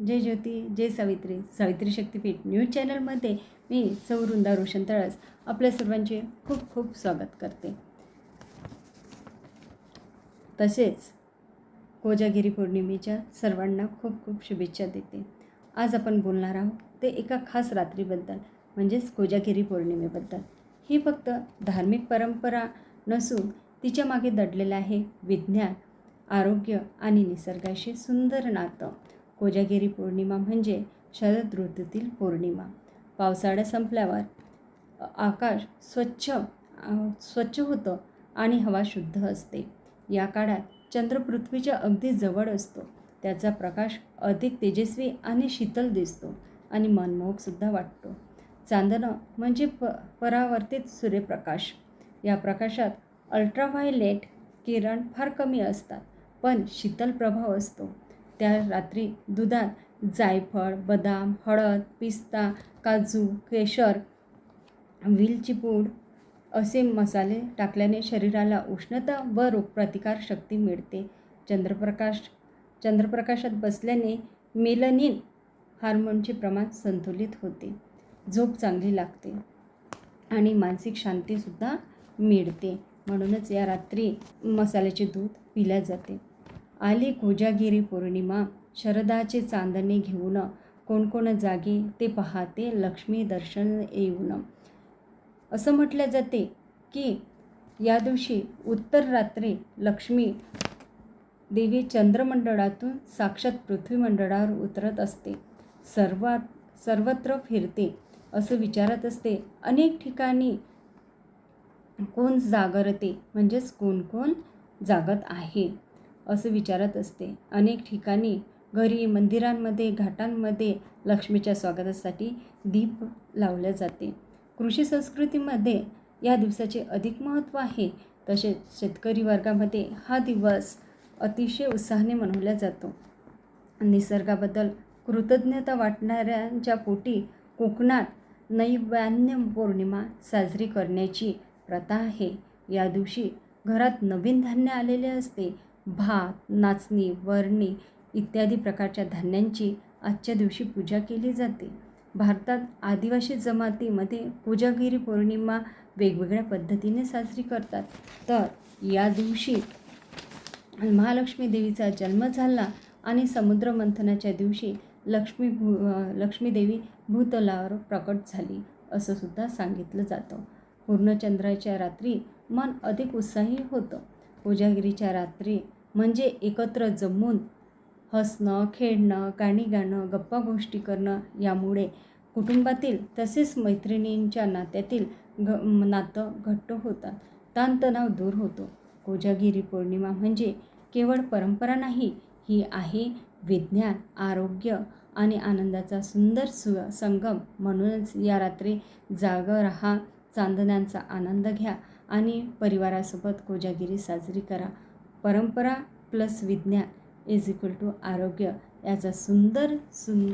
जय ज्योती जय सावित्री. सावित्री शक्तीपीठ न्यूज चॅनलमध्ये मी सौवृंदा रोशन तळस आपल्या सर्वांचे खूप खूप स्वागत करते. तसेच कोजागिरी पौर्णिमेच्या सर्वांना खूप खूप शुभेच्छा देते. आज आपण बोलणार आहोत ते एका खास रात्रीबद्दल म्हणजेच कोजागिरी पौर्णिमेबद्दल. ही फक्त धार्मिक परंपरा नसून तिच्यामागे दडलेलं आहे विज्ञान आरोग्य आणि निसर्गाशी सुंदर नातं. कोजागिरी पौर्णिमा म्हणजे शरद ऋतूतील पौर्णिमा. पावसाळा संपल्यावर आकाश स्वच्छ स्वच्छ होतं आणि हवा शुद्ध असते. या काळात चंद्र पृथ्वीच्या अगदी जवळ असतो. त्याचा प्रकाश अधिक तेजस्वी आणि शीतल दिसतो आणि मनमोहकसुद्धा वाटतो. चांदणं म्हणजे प परावर्तित सूर्यप्रकाश. या प्रकाशात अल्ट्राव्हायलेट किरण फार कमी असतात पण शीतल प्रभाव असतो. त्या रात्री दुधात जायफळ बदाम हळद पिस्ता काजू केशर व्हीलची पूड असे मसाले टाकल्याने शरीराला उष्णता व रोगप्रतिकार शक्ती मिळते. चंद्रप्रकाश चंद्रप्रकाशात बसल्याने मेलनिन हार्मोनचे प्रमाण संतुलित होते झोप चांगली लागते आणि मानसिक शांतीसुद्धा मिळते. म्हणूनच या रात्री मसाल्याचे दूध पिल्या जाते. आली कोजागिरी पौर्णिमा शरदाचे चांदणे घेऊन कोण कोण जागे ते पाहते लक्ष्मी दर्शन येऊन. असं म्हटलं जाते की या दिवशी उत्तर रात्री लक्ष्मी देवी चंद्रमंडळातून साक्षात पृथ्वीमंडळावर उतरत असते. सर्वात सर्वत्र फिरते असं विचारत असते. अनेक ठिकाणी कोण जागरते म्हणजेच कोण कोण जागत आहे. असं विचारत असते. अनेक ठिकाणी घरी मंदिरांमध्ये घाटांमध्ये लक्ष्मीच्या स्वागतासाठी दीप लावले जाते. कृषी संस्कृतीमध्ये या दिवसाचे अधिक महत्त्व आहे. तसेच शेतकरी वर्गामध्ये हा दिवस अतिशय उत्साहाने मनवला जातो. निसर्गाबद्दल कृतज्ञता वाटणाऱ्यांच्या पोटी कोकणात नैवान्य पौर्णिमा साजरी करण्याची प्रथा आहे. या दिवशी घरात नवीन धान्य आलेले असते. भात नाचणी वरणी इत्यादी प्रकारच्या धान्यांची आजच्या दिवशी पूजा केली जाते. भारतात आदिवासी जमातीमध्ये कोजागिरी पौर्णिमा वेगवेगळ्या पद्धतीने साजरी करतात. तर या दिवशी महालक्ष्मी देवीचा जन्म झाला आणि समुद्र मंथनाच्या दिवशी लक्ष्मी भू लक्ष्मीदेवी भूतलावर प्रकट झाली असं सुद्धा सांगितलं जातं. पूर्णचंद्राच्या रात्री मन अधिक उत्साही होतं. कोजागिरीच्या रात्री म्हणजे एकत्र जमून हसणं खेळणं गाणी गाणं गप्पा गोष्टी करणं यामुळे कुटुंबातील तसेच मैत्रिणींच्या नात्यातील घ नातं घट्ट होतात. ताणतणाव दूर होतो. कोजागिरी पौर्णिमा म्हणजे केवळ परंपरा नाही ही आहे विज्ञान आरोग्य आणि आनंदाचा सुंदर सु संगम. म्हणूनच या रात्री जाग रहा चांदण्यांचा आनंद घ्या आणि परिवारासोबत कोजागिरी साजरी करा. परंपरा प्लस विज्ञान इज इक्वल टू आरोग्य याचा सुंदर सुं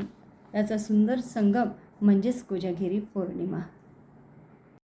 याचा सुंदर संगम म्हणजेच कोजागिरी पौर्णिमा.